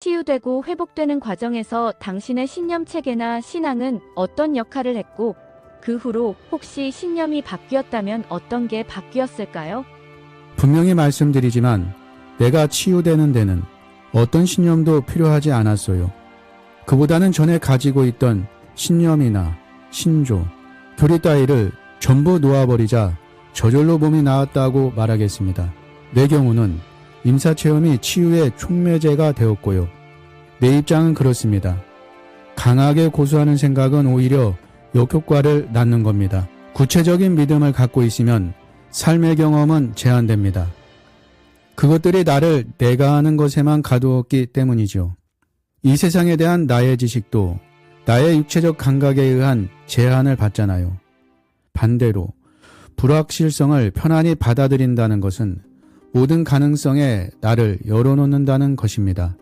치유되고 회복되는 과정에서 당신의 신념 체계나 신앙은 어떤 역할을 했고, 그 후로 혹시 신념이 바뀌었다면 어떤 게 바뀌었을까요? 분명히 말씀드리지만 내가 치유되는 데는 어떤 신념도 필요하지 않았어요. 그보다는 전에 가지고 있던 신념이나 신조, 교리 따위를 전부 놓아버리자 저절로 몸이 나았다고 말하겠습니다. 내 경우는 임사체험이 치유의 촉매제가 되었고요. 내 입장은 그렇습니다. 강하게 고수하는 생각은 오히려 역효과를 낳는 겁니다. 구체적인 믿음을 갖고 있으면 삶의 경험은 제한됩니다. 그것들이 나를 내가 하는 것에만 가두었기 때문이죠. 이 세상에 대한 나의 지식도 나의 육체적 감각에 의한 제한을 받잖아요. 반대로 불확실성을 편안히 받아들인다는 것은 모든 가능성에 나를 열어놓는다는 것입니다.